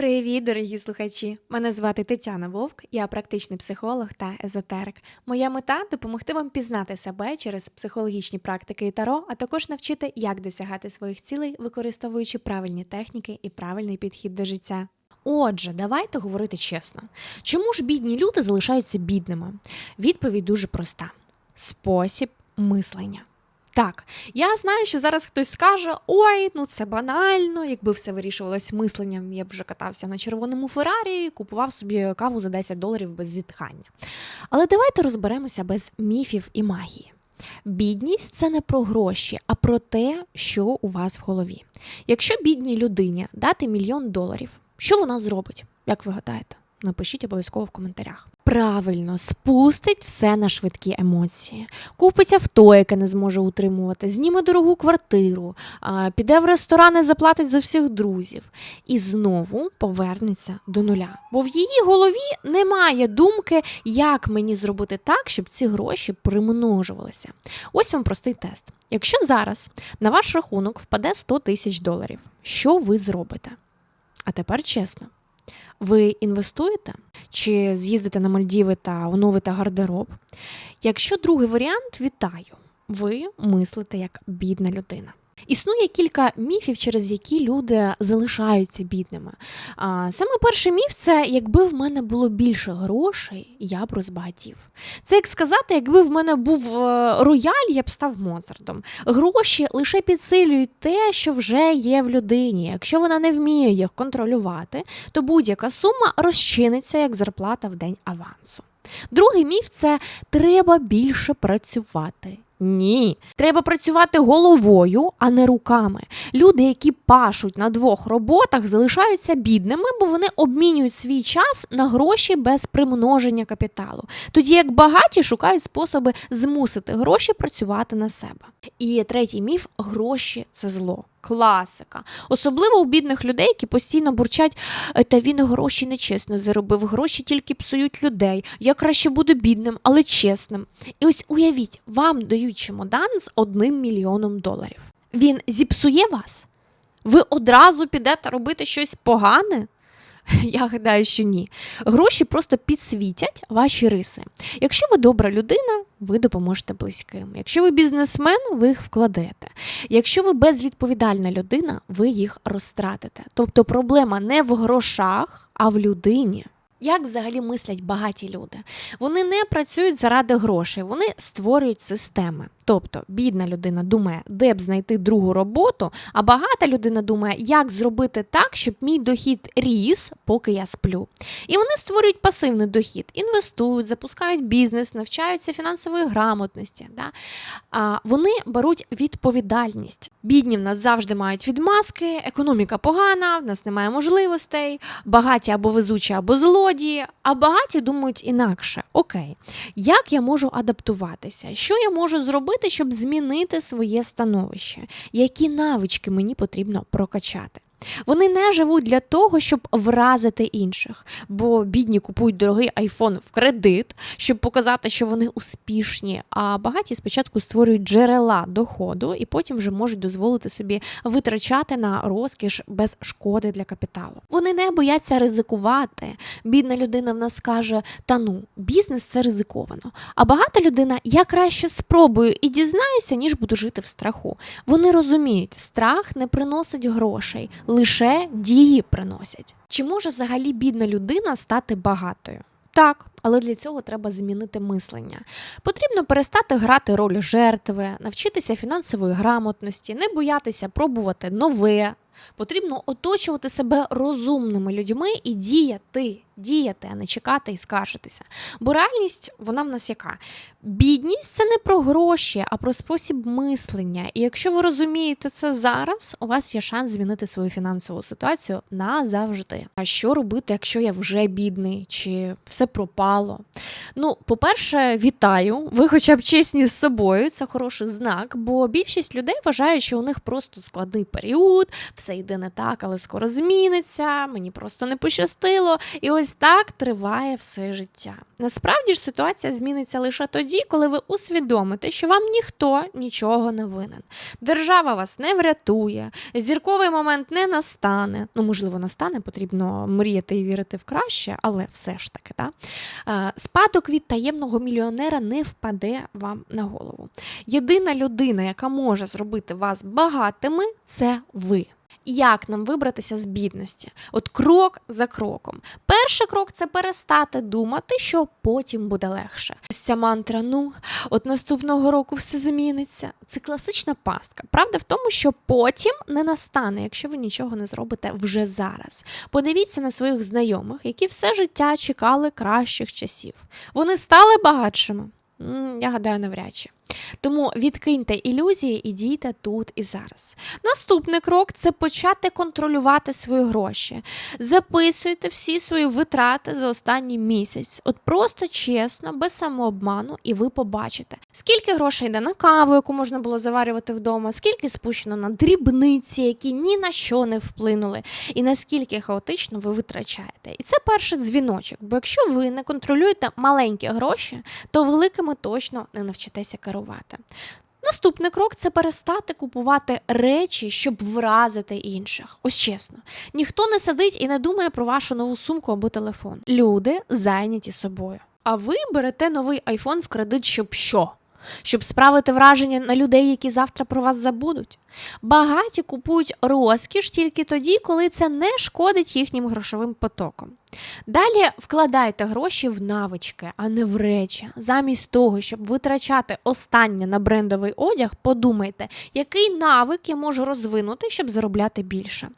Привіт, дорогі слухачі! Мене звати Тетяна Вовк, я практичний психолог та езотерик. Моя мета допомогти вам пізнати себе через психологічні практики і таро, а також навчити, як досягати своїх цілей, використовуючи правильні техніки і правильний підхід до життя. Отже, давайте говорити чесно. Чому ж бідні люди залишаються бідними? Відповідь дуже проста: спосіб мислення. Так, я знаю, що зараз хтось скаже: ой, ну це банально, якби все вирішувалось мисленням, я б вже катався на червоному Феррарі і купував собі каву за 10 доларів без зітхання. Але давайте розберемося без міфів і магії. Бідність це не про гроші, а про те, що у вас в голові. Якщо бідній людині дати мільйон доларів, що вона зробить? Як ви гадаєте? Напишіть обов'язково в коментарях. Правильно, спустить все на швидкі емоції, купить авто, яке не зможе утримувати, зніме дорогу квартиру, піде в ресторан і заплатить за всіх друзів. І знову повернеться до нуля. Бо в її голові немає думки, як мені зробити так, щоб ці гроші примножувалися. Ось вам простий тест. Якщо зараз на ваш рахунок впаде 100 тисяч доларів, що ви зробите? А тепер чесно. Ви інвестуєте чи з'їздите на Мальдіви та оновите гардероб? Якщо другий варіант, вітаю, ви мислите як бідна людина. Існує кілька міфів, через які люди залишаються бідними. А, саме перший міф це якби в мене було більше грошей, я б розбагатів. Це як сказати, якби в мене був е, рояль, я б став Моцартом. Гроші лише підсилюють те, що вже є в людині. Якщо вона не вміє їх контролювати, то будь-яка сума розчиниться як зарплата в день авансу. Другий міф це треба більше працювати. Ні, треба працювати головою, а не руками. Люди, які пашуть на двох роботах, залишаються бідними, бо вони обмінюють свій час на гроші без примноження капіталу. Тоді як багаті шукають способи змусити гроші працювати на себе. І третій міф гроші це зло. Класика. Особливо у бідних людей, які постійно бурчать, «Е, та він гроші нечесно заробив, гроші тільки псують людей. Я краще буду бідним, але чесним. І ось уявіть, вам дають чемодан з одним мільйоном доларів. Він зіпсує вас? Ви одразу підете робити щось погане? Я гадаю, що ні. Гроші просто підсвітять ваші риси. Якщо ви добра людина, ви допоможете близьким. Якщо ви бізнесмен, ви їх вкладете. Якщо ви безвідповідальна людина, ви їх розтратите. Тобто проблема не в грошах, а в людині. Як взагалі мислять багаті люди? Вони не працюють заради грошей, вони створюють системи. Тобто, бідна людина думає, де б знайти другу роботу, а багата людина думає, як зробити так, щоб мій дохід ріс, поки я сплю. І вони створюють пасивний дохід, інвестують, запускають бізнес, навчаються фінансової грамотності. Да? А вони беруть відповідальність. Бідні в нас завжди мають відмазки, економіка погана, в нас немає можливостей, багаті або везучі, або злодії, а багаті думають інакше. Окей, як я можу адаптуватися? Що я можу зробити, щоб змінити своє становище? Які навички мені потрібно прокачати? Вони не живуть для того, щоб вразити інших, бо бідні купують дорогий айфон в кредит, щоб показати, що вони успішні. А багаті спочатку створюють джерела доходу і потім вже можуть дозволити собі витрачати на розкіш без шкоди для капіталу. Вони не бояться ризикувати. Бідна людина в нас каже: та ну, бізнес це ризиковано. А багата людина я краще спробую і дізнаюся, ніж буду жити в страху. Вони розуміють, страх не приносить грошей лише дії приносять. Чи може взагалі бідна людина стати багатою? Так, але для цього треба змінити мислення. Потрібно перестати грати роль жертви, навчитися фінансової грамотності, не боятися пробувати нове. Потрібно оточувати себе розумними людьми і діяти, діяти, а не чекати і скаржитися. Бо реальність вона в нас яка? Бідність це не про гроші, а про спосіб мислення. І якщо ви розумієте це зараз, у вас є шанс змінити свою фінансову ситуацію назавжди. А що робити, якщо я вже бідний, чи все пропало? Ну, по-перше, вітаю. Ви, хоча б чесні з собою, це хороший знак, бо більшість людей вважають, що у них просто складний період, все йде не так, але скоро зміниться. Мені просто не пощастило. І ось так триває все життя. Насправді ж ситуація зміниться лише тоді, коли ви усвідомите, що вам ніхто нічого не винен. Держава вас не врятує, зірковий момент не настане. Ну, можливо, настане, потрібно мріяти і вірити в краще, але все ж таки, да? Е, спадок від таємного мільйонера не впаде вам на голову. Єдина людина, яка може зробити вас багатими, це ви. Як нам вибратися з бідності? От крок за кроком. Перший крок це перестати думати, що потім буде легше. Ось ця мантра, ну от наступного року все зміниться. Це класична пастка. Правда в тому, що потім не настане, якщо ви нічого не зробите вже зараз. Подивіться на своїх знайомих, які все життя чекали кращих часів. Вони стали багатшими. Я гадаю, навряд чи. Тому відкиньте ілюзії і дійте тут і зараз. Наступний крок це почати контролювати свої гроші. Записуйте всі свої витрати за останній місяць. От просто чесно, без самообману, і ви побачите, скільки грошей йде на каву, яку можна було заварювати вдома, скільки спущено на дрібниці, які ні на що не вплинули, і наскільки хаотично ви витрачаєте. І це перший дзвіночок. Бо якщо ви не контролюєте маленькі гроші, то великими точно не навчитеся керувати. Наступний крок це перестати купувати речі, щоб вразити інших. Ось чесно, ніхто не сидить і не думає про вашу нову сумку або телефон. Люди зайняті собою. А ви берете новий айфон в кредит, щоб що? Щоб справити враження на людей, які завтра про вас забудуть. Багаті купують розкіш тільки тоді, коли це не шкодить їхнім грошовим потоком. Далі вкладайте гроші в навички, а не в речі. Замість того, щоб витрачати останнє на брендовий одяг, подумайте, який навик я можу розвинути, щоб заробляти більше.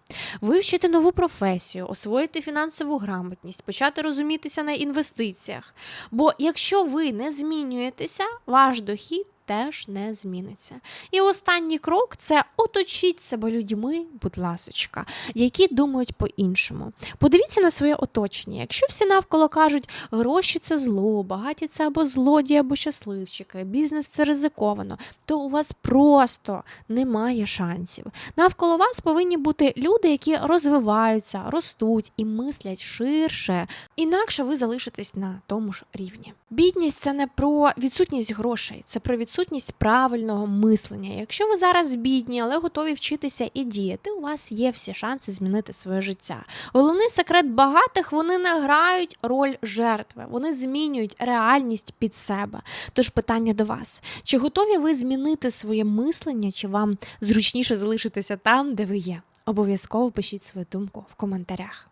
Вивчити нову професію, освоїти фінансову грамотність, почати розумітися на інвестиціях. Бо якщо ви не змінюєтеся, ваш дохід теж не зміниться. І останній крок це оточіть себе людьми, будь ласочка, які думають по-іншому. Подивіться на своє оточення. Якщо всі навколо кажуть, гроші це зло, багаті це або злодії, або щасливчики, бізнес це ризиковано, то у вас просто немає шансів. Навколо вас повинні бути люди, які розвиваються, ростуть і мислять ширше. Інакше ви залишитесь на тому ж рівні. Бідність це не про відсутність грошей, це про відсутність правильного мислення. Якщо ви зараз бідні, але готові вчитися і діяти, у вас є всі шанси змінити своє життя. Головний секрет багатих вони не грають роль жертви, вони змінюють реальність під себе. Тож питання до вас: чи готові ви змінити своє мислення, чи вам зручніше залишитися там, де ви є? Обов'язково пишіть свою думку в коментарях.